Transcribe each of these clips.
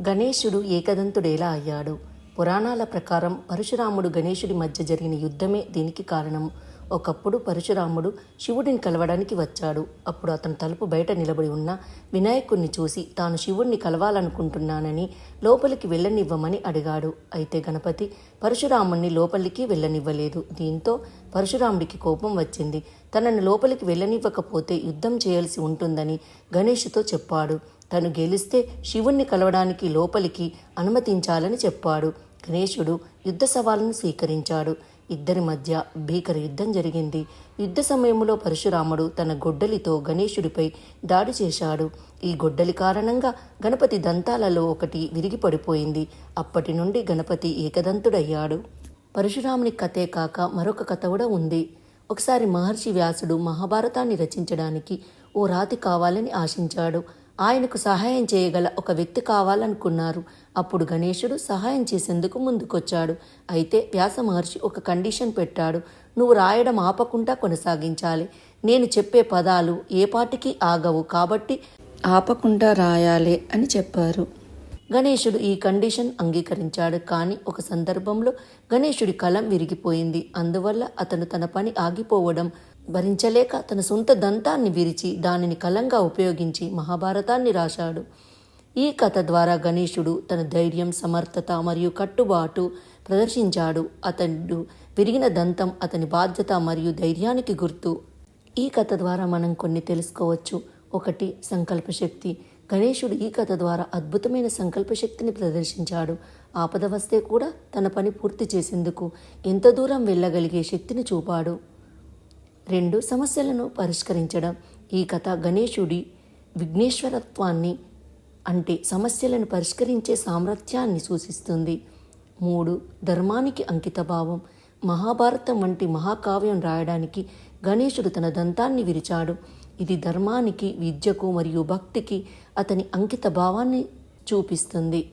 గణేశుడు ఏకదంతుడేలా అయ్యాడు. పురాణాల ప్రకారం పరశురాముడు గణేశుడి మధ్య జరిగిన యుద్ధమే దీనికి కారణం. ఒకప్పుడు పరశురాముడు శివుడిని కలవడానికి వచ్చాడు. అప్పుడు అతను తలుపు బయట నిలబడి ఉన్న వినాయకుణ్ణి చూసి తాను శివుణ్ణి కలవాలనుకుంటున్నానని లోపలికి వెళ్ళనివ్వమని అడిగాడు. అయితే గణపతి పరశురాముణ్ణి లోపలికి వెళ్ళనివ్వలేదు. దీంతో పరశురాముడికి కోపం వచ్చింది. తనను లోపలికి వెళ్ళనివ్వకపోతే యుద్ధం చేయాల్సి ఉంటుందని గణేష్తో చెప్పాడు. తను గెలిస్తే శివుణ్ణి కలవడానికి లోపలికి అనుమతించాలని చెప్పాడు. గణేశుడు యుద్ధ సవాలను స్వీకరించాడు. ఇద్దరి మధ్య భీకర యుద్ధం జరిగింది. యుద్ధ సమయంలో పరశురాముడు తన గొడ్డలితో గణేశుడిపై దాడి చేశాడు. ఈ గొడ్డలి కారణంగా గణపతి దంతాలలో ఒకటి విరిగి పడిపోయింది అప్పటి నుండి గణపతి ఏకదంతుడయ్యాడు. పరశురాముని కథే కాక మరొక కథ కూడా ఉంది. ఒకసారి మహర్షి వ్యాసుడు మహాభారతాన్ని రచించడానికి ఓ రాతి కావాలని ఆశించాడు. ఆయనకు సహాయం చేయగల ఒక వ్యక్తి కావాలనుకున్నారు. అప్పుడు గణేశుడు సహాయం చేసేందుకు ముందుకొచ్చాడు. అయితే వ్యాస మహర్షి ఒక కండిషన్ పెట్టాడు. నువ్వు రాయడం ఆపకుండా కొనసాగించాలి. నేను చెప్పే పదాలు ఏ పాటికి ఆగవు కాబట్టి ఆపకుండా రాయాలి అని చెప్పారు. గణేశుడు ఈ కండిషన్ అంగీకరించాడు. కానీ ఒక సందర్భంలో గణేశుడి కలం విరిగిపోయింది. అందువల్ల అతను తన పని ఆగిపోవడం భరించలేక తన సొంత దంతాన్ని విరిచి దానిని కలంగా ఉపయోగించి మహాభారతాన్ని రాశాడు. ఈ కథ ద్వారా గణేశుడు తన ధైర్యం సమర్థత మరియు కట్టుబాటు ప్రదర్శించాడు. అతడు విరిగిన దంతం అతని బాధ్యత మరియు ధైర్యానికి గుర్తు. ఈ కథ ద్వారా మనం కొన్ని తెలుసుకోవచ్చు. ఒకటి సంకల్ప శక్తి. గణేశుడు ఈ కథ ద్వారా అద్భుతమైన సంకల్ప శక్తిని ప్రదర్శించాడు. ఆపద వస్తే కూడా తన పని పూర్తి చేసేందుకు ఎంత దూరం వెళ్ళగలిగే శక్తిని చూపాడు. రెండు సమస్యలను పరిష్కరించడం. ఈ కథ గణేశుడి విఘ్నేశ్వరత్వాన్ని అంటే సమస్యలను పరిష్కరించే సామర్థ్యాన్ని సూచిస్తుంది. మూడు ధర్మానికి అంకితభావం. మహాభారతం వంటి మహాకావ్యం రాయడానికి గణేశుడు తన దంతాన్ని విరిచాడు. ఇది ధర్మానికి విద్యకు మరియు భక్తికి అతని అంకిత భావాన్ని చూపిస్తుంది.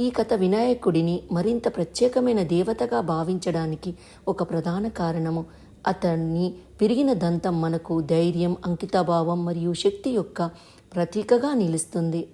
ఈ కథ వినాయకుడిని మరింత ప్రత్యేకమైన దేవతగా భావించడానికి ఒక ప్రధాన కారణము. అతన్ని పెరిగిన దంతం మనకు ధైర్యం అంకితభావం మరియు శక్తి యొక్క ప్రతీకగా నిలుస్తుంది.